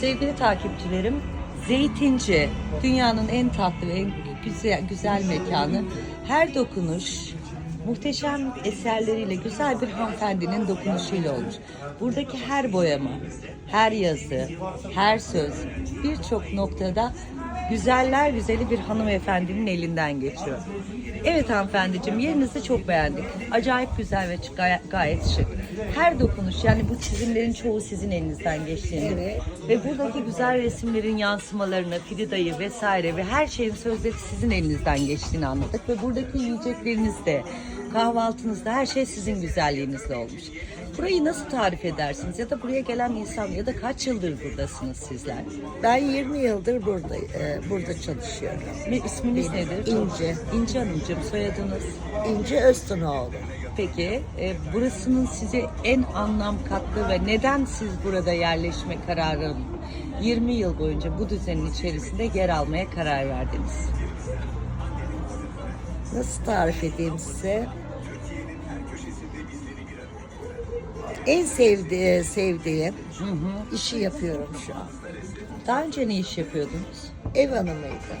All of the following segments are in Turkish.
Sevgili takipçilerim, Zeytinci dünyanın en tatlı ve en güzel, güzel mekanı. Her dokunuş muhteşem eserleriyle güzel bir hanımefendinin dokunuşuyla olmuş. Buradaki her boyama, her yazı, her söz birçok noktada güzeller güzeli bir hanımefendinin elinden geçiyor. Evet hanımefendiciğim yerinizi çok beğendik. Acayip güzel ve gay- gayet şık. Her dokunuş yani bu çizimlerin çoğu sizin elinizden geçtiğini ve buradaki güzel resimlerin yansımalarını, Frida'yı vesaire ve her şeyin sözleri sizin elinizden geçtiğini anladık ve buradaki yiyecekleriniz de kahvaltınızda her şey sizin güzelliğinizle olmuş. Burayı nasıl tarif edersiniz ya da buraya gelen insan ya da kaç yıldır buradasınız sizler? Ben 20 yıldır burada e, burada çalışıyorum. Ve isminiz Benim nedir? İnce. İnce Hanımcığım soyadınız. İnce Öztunoğlu. Peki e, burasının size en anlam kattığı ve neden siz burada yerleşme kararı 20 yıl boyunca bu düzenin içerisinde yer almaya karar verdiniz? Nasıl tarif edeyim size? En sevdiği, sevdiğim işi yapıyorum şu an. Daha önce ne iş yapıyordunuz? Ev hanımıydı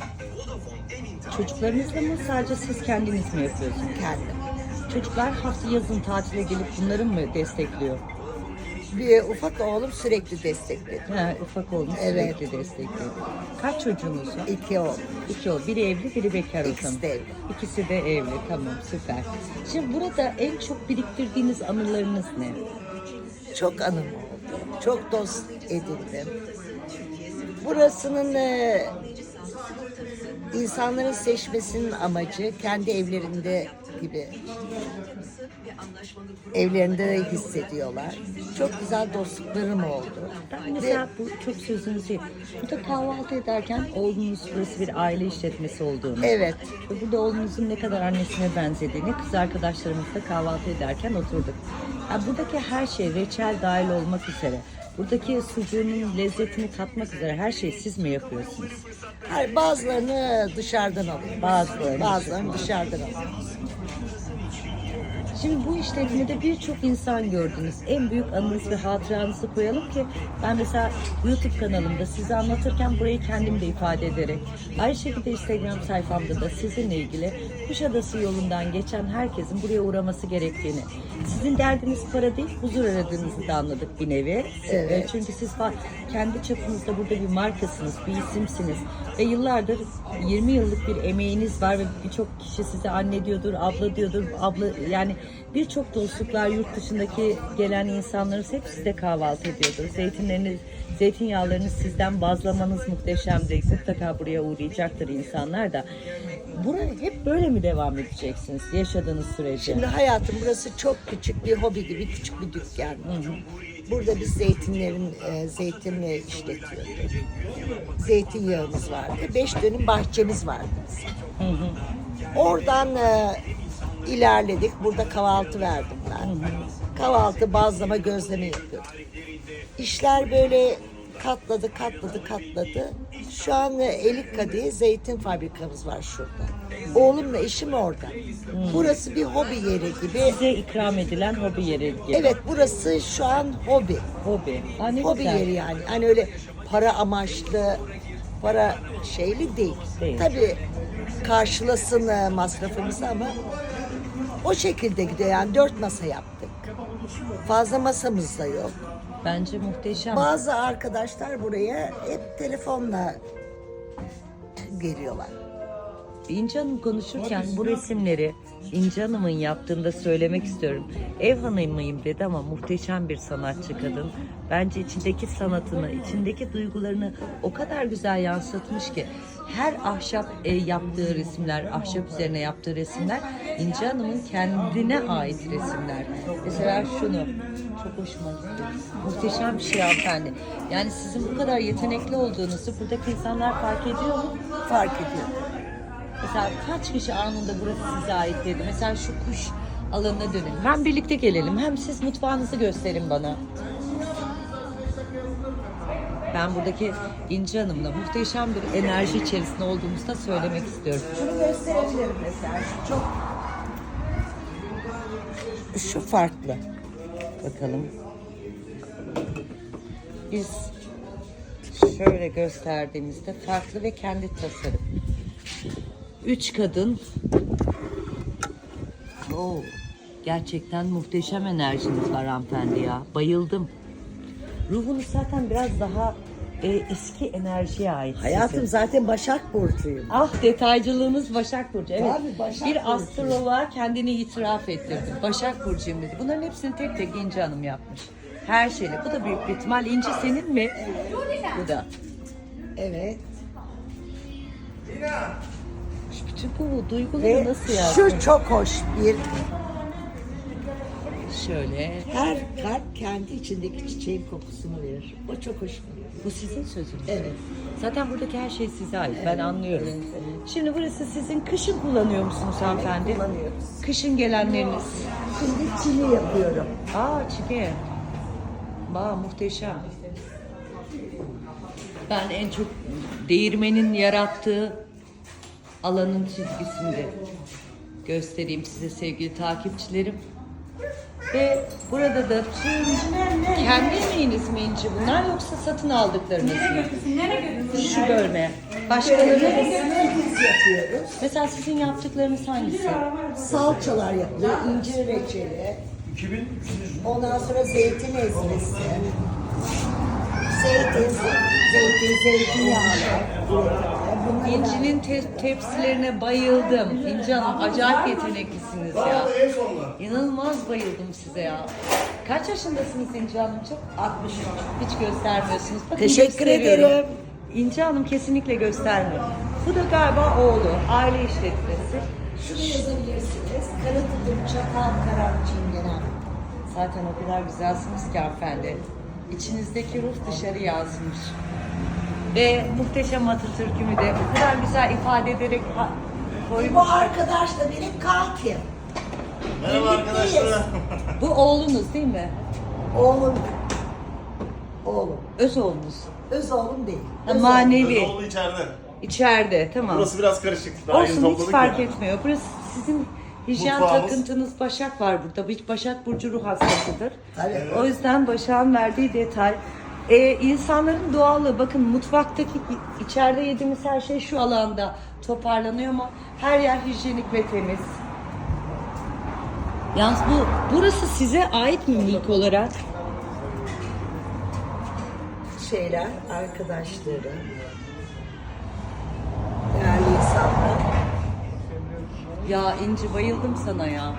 Çocuklarınızla mı sadece siz kendiniz mi yapıyorsunuz? kendim. Çocuklar hafta yazın tatile gelip bunları mı destekliyor? Bir ufak oğlum sürekli destekledi. Ha, ufak olmuş Evet. sürekli destekliyor. Kaç çocuğunuz var? İki oğlum. İki o. Biri evli, biri bekar o İkisi zaman. de evli. İkisi de evli. Tamam, süper. Şimdi burada en çok biriktirdiğiniz anılarınız ne? Çok anım oldu. Çok dost edindim. Burasının e, insanların seçmesinin amacı kendi evlerinde gibi evlerinde de hissediyorlar. Çok güzel dostluklarım oldu. Ben mesela bu çok sözünüzü burada kahvaltı ederken oğlunuz burası bir aile işletmesi olduğunu Evet. ve burada oğlunuzun ne kadar annesine benzediğini kız arkadaşlarımızla kahvaltı ederken oturduk. Ya buradaki her şey reçel dahil olmak üzere buradaki sucuğunun lezzetini katmak üzere her şeyi siz mi yapıyorsunuz? Hayır, bazılarını dışarıdan alıyorum. Bazılarını Bazılarını dışarıdan alıyorum. Şimdi bu işletmede birçok insan gördünüz. En büyük anınız ve hatıranızı koyalım ki ben mesela YouTube kanalımda sizi anlatırken burayı kendim de ifade ederek aynı şekilde Instagram sayfamda da sizinle ilgili Kuşadası yolundan geçen herkesin buraya uğraması gerektiğini sizin derdiniz para değil huzur aradığınızı da anladık bir nevi. Evet. E, Çünkü siz kendi çapınızda burada bir markasınız, bir isimsiniz ve yıllardır 20 yıllık bir emeğiniz var ve birçok kişi size anne diyordur, abla diyordur, abla yani birçok dostluklar yurt dışındaki gelen insanlarınız hep sizde kahvaltı ediyordur. Zeytinleriniz, zeytinyağlarını sizden bazlamanız muhteşemdir. Mutlaka buraya uğrayacaktır insanlar da. Buraya hep böyle mi devam edeceksiniz yaşadığınız sürece? Şimdi hayatım burası çok küçük bir hobi gibi küçük bir dükkan. Burada biz zeytinlerin e, zeytinle işletiyorduk. Zeytinyağımız vardı. Beş dönüm bahçemiz vardı bizim. Oradan e, ilerledik. Burada kahvaltı verdim ben. Kahvaltı, bazlama, gözleme yapıyorduk. İşler böyle katladı, katladı, katladı. Şu an e, Elik Kadığı zeytin fabrikamız var şurada. Oğlumla eşim orada. Burası bir hobi yeri gibi. Size ikram edilen hobi yeri gibi. Evet burası şu an hobi. Hobi. Aa, ne Hobi güzel. yeri yani. Hani öyle para amaçlı, para şeyli değil. Değil. Tabii karşılasın e, masrafımızı ama o şekilde gidiyor. Yani dört masa yaptık. Fazla masamız da yok. Bence muhteşem. Bazı arkadaşlar buraya hep telefonla geliyorlar. İnce Hanım konuşurken bu resimleri İnce Hanım'ın yaptığında söylemek istiyorum. Ev hanımıyım dedi ama muhteşem bir sanatçı kadın. Bence içindeki sanatını, içindeki duygularını o kadar güzel yansıtmış ki her ahşap e, yaptığı resimler, ahşap üzerine yaptığı resimler İnce Hanım'ın kendine ait resimler. Mesela şunu çok hoşuma gitti. Muhteşem bir şey hanımefendi. Yani sizin bu kadar yetenekli olduğunuzu buradaki insanlar fark ediyor mu? Fark ediyor. Mesela kaç kişi anında burası size ait dedi. Mesela şu kuş alanına dönün. Hem birlikte gelelim hem siz mutfağınızı gösterin bana. Ben buradaki İnci Hanım'la muhteşem bir enerji içerisinde olduğumuzu da söylemek istiyorum. Şunu gösterebilirim mesela. Şu çok şu farklı. Bakalım. Biz şöyle gösterdiğimizde farklı ve kendi tasarım. Üç kadın. Oo, gerçekten muhteşem enerjiniz var hanımefendi ya. Bayıldım. Ruhunuz zaten biraz daha e, eski enerjiye ait. Hayatım sizin. zaten Başak Burcu'yum. Ah detaycılığınız Başak Burcu. Evet. Tabii, Başak bir Burcu. astroloğa kendini itiraf ettirdi. Başak Burcu'yum dedi. Bunların hepsini tek tek İnci Hanım yapmış. Her şeyle. Bu da büyük bir ihtimal. İnci senin mi? Bu da. Evet. Bütün bu duyguları Ve nasıl yazdın? şu çok hoş bir Şöyle. her kalp kendi içindeki çiçeğin kokusunu verir. O çok gidiyor. Bu sizin sözünüz. Evet. Zaten buradaki her şey size ait. Ben anlıyorum. Şimdi burası sizin kışın kullanıyor musunuz hanımefendi? kullanıyoruz. Kışın gelenleriniz. Şimdi çini yapıyorum. Aa çike. Ba muhteşem. Ben en çok değirmenin yarattığı alanın çizgisinde göstereyim size sevgili takipçilerim. Ve burada da tüm kendi emeğiniz mi İnci bunlar yoksa satın aldıklarınız mı? Şu bölme. Başkaları Biz yapıyoruz. mesela sizin yaptıklarınız hangisi? Salçalar yapılıyor. incir reçeli. Ondan sonra zeytin ezmesi. Zeytin, zeytin, zeytinyağlı. İnci'nin te- tepsilerine bayıldım. İnci Hanım acayip yeteneklisiniz ya. İnanılmaz bayıldım size ya. Kaç yaşındasınız İnci Hanımcığım? 63. Hiç göstermiyorsunuz. Bakın Teşekkür gösteriyorum. ederim. İnci Hanım kesinlikle göstermiyor. Bu da galiba oğlu. Aile işletmesi. Şunu yazabilirsiniz. Karatıdır, çakal, karar, çingene. Zaten o kadar güzelsiniz ki hanımefendi. İçinizdeki ruh dışarı yansımış. Ve muhteşem Atatürk'ümü de o kadar güzel ifade ederek koymuş. Bu arkadaş da benim kankim. Merhaba arkadaşlar. Bu oğlunuz değil mi? Oğlum. Oğlum. Öz oğlunuz. Öz oğlum değil. Ha, Öz manevi. Oğlu içeride. İçeride tamam. Burası biraz karışık. Daha yeni Olsun hiç topladık fark ya. etmiyor. Burası sizin hijyen Mutfağımız. takıntınız Başak var burada. Bu hiç Başak Burcu ruh hastasıdır. Tabii. O yüzden Başak'ın verdiği detay. Ee, insanların doğallığı bakın mutfaktaki içeride yediğimiz her şey şu alanda toparlanıyor ama her yer hijyenik ve temiz. Yalnız bu burası size ait mi ilk olarak? şeyler, arkadaşları, değerli insanlar. Ya İnci bayıldım sana ya.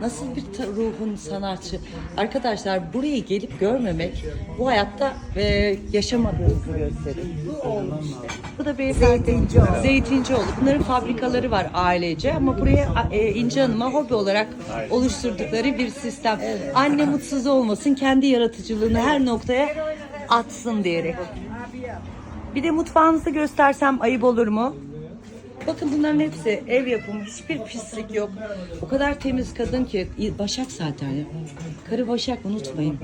Nasıl bir ruhun sanatçı. Arkadaşlar burayı gelip görmemek bu hayatta e, yaşamadığınızı gösterir. Bu olmuş işte. Bu da beyefendi. Zeytincioğlu. Zeytincioğlu. Bunların fabrikaları var ailece ama buraya e, İnci Hanım'a hobi olarak oluşturdukları bir sistem. Anne mutsuz olmasın, kendi yaratıcılığını her noktaya atsın diyerek. Bir de mutfağınızı göstersem ayıp olur mu? Bakın bunların hepsi ev yapımı. Hiçbir pislik yok. O kadar temiz kadın ki. Başak zaten. Karı Başak unutmayın.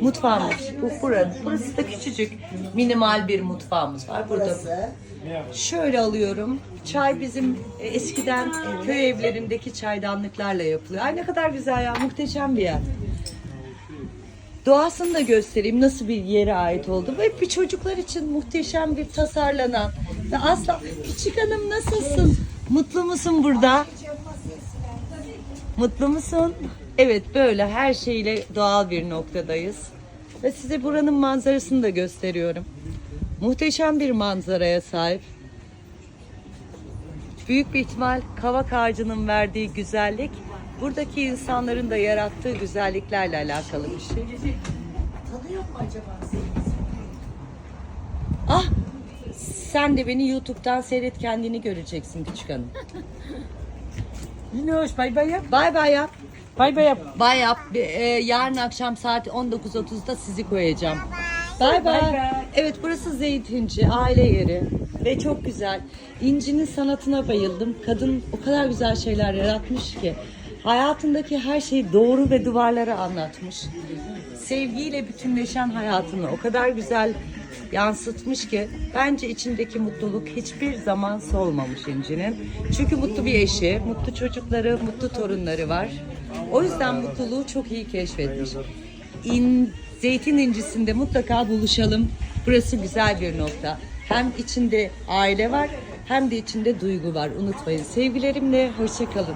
Mutfağımız. Bu burası. Burası da küçücük. Minimal bir mutfağımız var. Burada Şöyle alıyorum. Çay bizim e, eskiden köy evlerindeki çaydanlıklarla yapılıyor. Ay ne kadar güzel ya. Muhteşem bir yer. Doğasını da göstereyim nasıl bir yere ait oldu. Ve bir çocuklar için muhteşem bir tasarlanan ve asla küçük hanım nasılsın? Mutlu musun burada? Mutlu musun? Evet böyle her şeyle doğal bir noktadayız. Ve size buranın manzarasını da gösteriyorum. Muhteşem bir manzaraya sahip. Büyük bir ihtimal kavak ağacının verdiği güzellik buradaki insanların da yarattığı güzelliklerle alakalı bir şey. tanıyor mu acaba? Ah! Sen de beni YouTube'dan seyret kendini göreceksin küçük hanım. Minnoş bay bay yap. Bay bay yap. Bay bay yap. Bay yap. Bir, e, yarın akşam saat 19.30'da sizi koyacağım. Bay bay. Evet burası Zeytinci, aile yeri ve çok güzel. İnci'nin sanatına bayıldım. Kadın o kadar güzel şeyler yaratmış ki. Hayatındaki her şeyi doğru ve duvarlara anlatmış. Sevgiyle bütünleşen hayatını o kadar güzel yansıtmış ki bence içindeki mutluluk hiçbir zaman solmamış İnci'nin. Çünkü mutlu bir eşi, mutlu çocukları, mutlu torunları var. O yüzden mutluluğu çok iyi keşfetmiş. İn, zeytin incisinde mutlaka buluşalım Burası güzel bir nokta. Hem içinde aile var hem de içinde duygu var. Unutmayın. Sevgilerimle hoşçakalın.